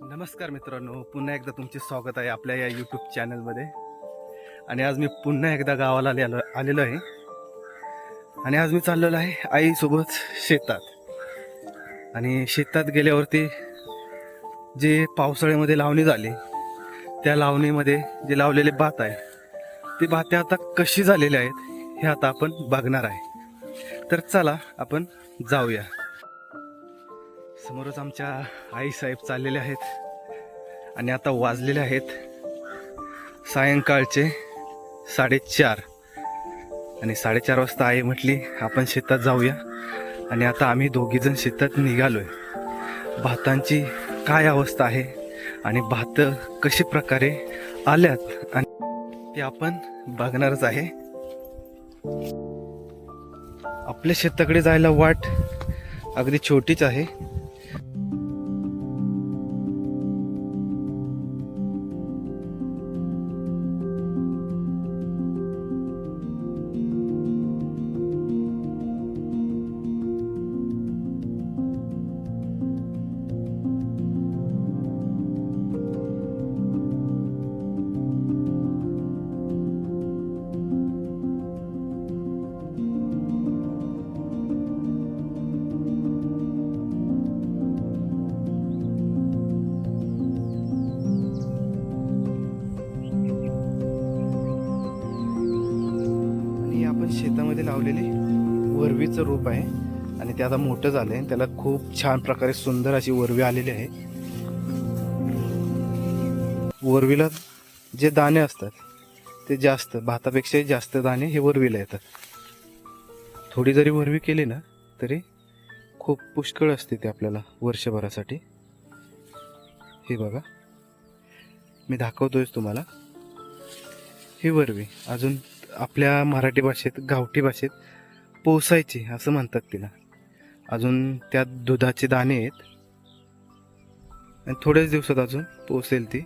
नमस्कार मित्रांनो पुन्हा एकदा तुमचे स्वागत आहे आपल्या या यूट्यूब चॅनलमध्ये आणि आज मी पुन्हा एकदा गावाला आलेलो आलेलो आहे. आणि आज मी चाललेलो आहे आईसोबत शेतात. आणि शेतात गेल्यावरती जे पावसाळ्यामध्ये लावणी झाली त्या लावणीमध्ये जे लावलेले भात आहे ते भाते आता कशी झालेले आहेत हे आता आपण बघणार आहे. तर चला आपण जाऊया. समोरच आमच्या आईसाहेब चाललेले आहेत आणि आता वाजलेले आहेत सायंकाळचे साडेचार. आणि साडेचार वाजता आई म्हटली आपण शेतात जाऊया. आणि आता आम्ही दोघीजण शेतात निघालोय. भातांची काय अवस्था आहे आणि भात कशी प्रकारे आल्यात आणि ते आपण बघणारच आहे. आपल्या शेताकडे जायला वाट अगदी छोटीच आहे. लावलेली वरवीचं रूप आहे आणि ते आता मोठं झालंय. त्याला खूप छान प्रकारे सुंदर अशी वरवी आलेली आहे. वरवीला जे दाणे असतात ते जास्त भातापेक्षा जास्त दाणे हे वरवीला येतात. थोडी जरी वरवी केली ना तरी खूप पुष्कळ असते ते आपल्याला वर्षभरासाठी. हे बघा. मी दाखवतोयच तुम्हाला. ही वरवी अजून आपल्या मराठी भाषेत गावठी भाषेत पोसायची असं म्हणतात तिला. अजून त्यात दुधाचे दाणे आहेत. आणि थोड्याच दिवसात अजून पोसेल ती.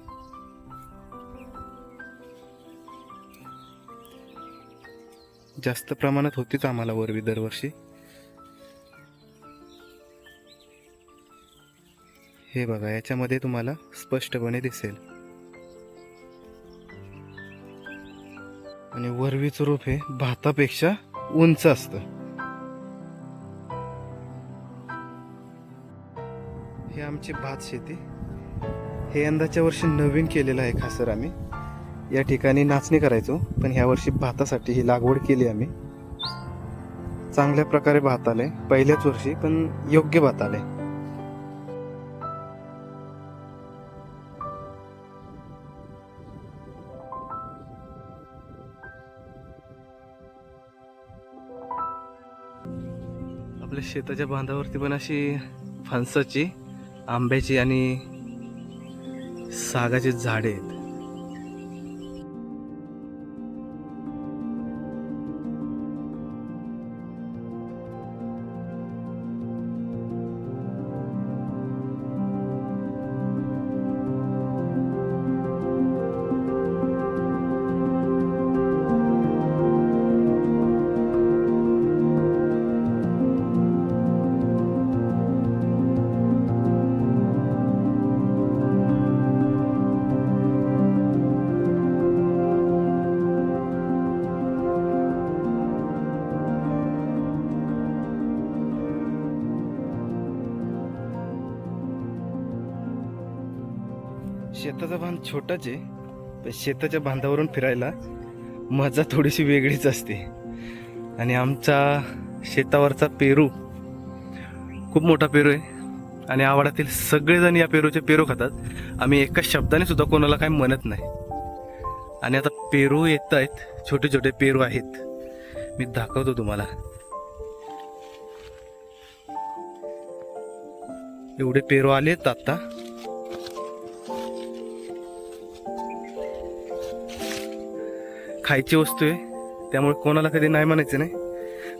जास्त प्रमाणात होतीच आम्हाला वरवी दरवर्षी. हे बघा याच्यामध्ये तुम्हाला स्पष्टपणे दिसेल. आणि वरवीचं रोप हे भातापेक्षा उंच असतं. हे आमची भात शेती. हे यंदाच्या वर्षी नवीन केलेलं आहे खासर आम्ही. या ठिकाणी नाचणी करायचो पण ह्या वर्षी भातासाठी ही लागवड केली आम्ही. चांगल्या प्रकारे भात आले पहिल्याच वर्षी पण योग्य भात आले आपल्या शेताच्या बांधावरती पण अशी फणसाची आंब्याची आणि सागाची झाडे आहेत. शेताचा बांध छोटाच आहे पण शेताच्या बांधावरून फिरायला मजा थोडीशी वेगळीच असते. आणि आमचा शेतावरचा पेरू खूप मोठा पेरू आहे. आणि आवाडातील सगळेजण या पेरूचे पेरू खातात. आम्ही एका शब्दाने सुद्धा कोणाला काही म्हणत नाही. आणि आता पेरू येत आहेत छोटे छोटे पेरू आहेत. मी दाखवतो तुम्हाला. एवढे पेरू आलेत आता. खायची वस्तू आहे. त्यामुळे कोणाला कधी नाही म्हणायचं नाही.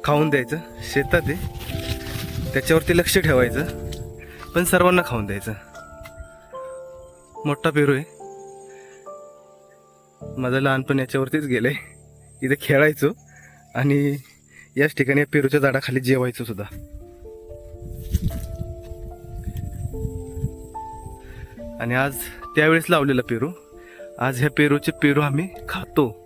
खाऊन द्यायचं. शेतात आहे. त्याच्यावरती लक्ष ठेवायचं. पण सर्वांना खाऊन द्यायचं. मोठा पेरू आहे. माझं लहानपण याच्यावरतीच गेलं आहे इथे खेळायचो. आणि याच ठिकाणी या पेरूच्या झाडाखाली जेवायचो सुद्धा. आणि आज त्यावेळेस लावलेला पेरू. आज ह्या पेरूचे पेरू आम्ही खातो.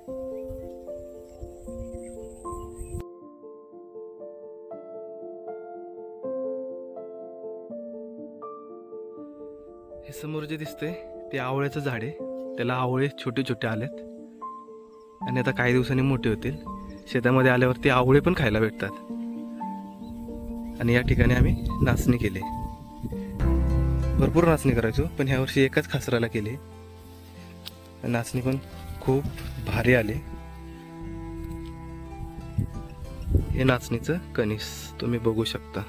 हे समोर जे दिसतंय ते आवळ्याचं झाड आहे. त्याला आवळे छोटे छोटे आलेत. आणि आता काही दिवसांनी मोठे होतील. शेतामध्ये आल्यावरती आवळे पण खायला भेटतात. आणि या ठिकाणी आम्ही नाचणी केली. भरपूर नाचणी करायचो पण ह्या वर्षी एकाच खासराला केली. नाचणी पण खूप भारी आली. हे नाचणीचं कणीस तुम्ही बघू शकता.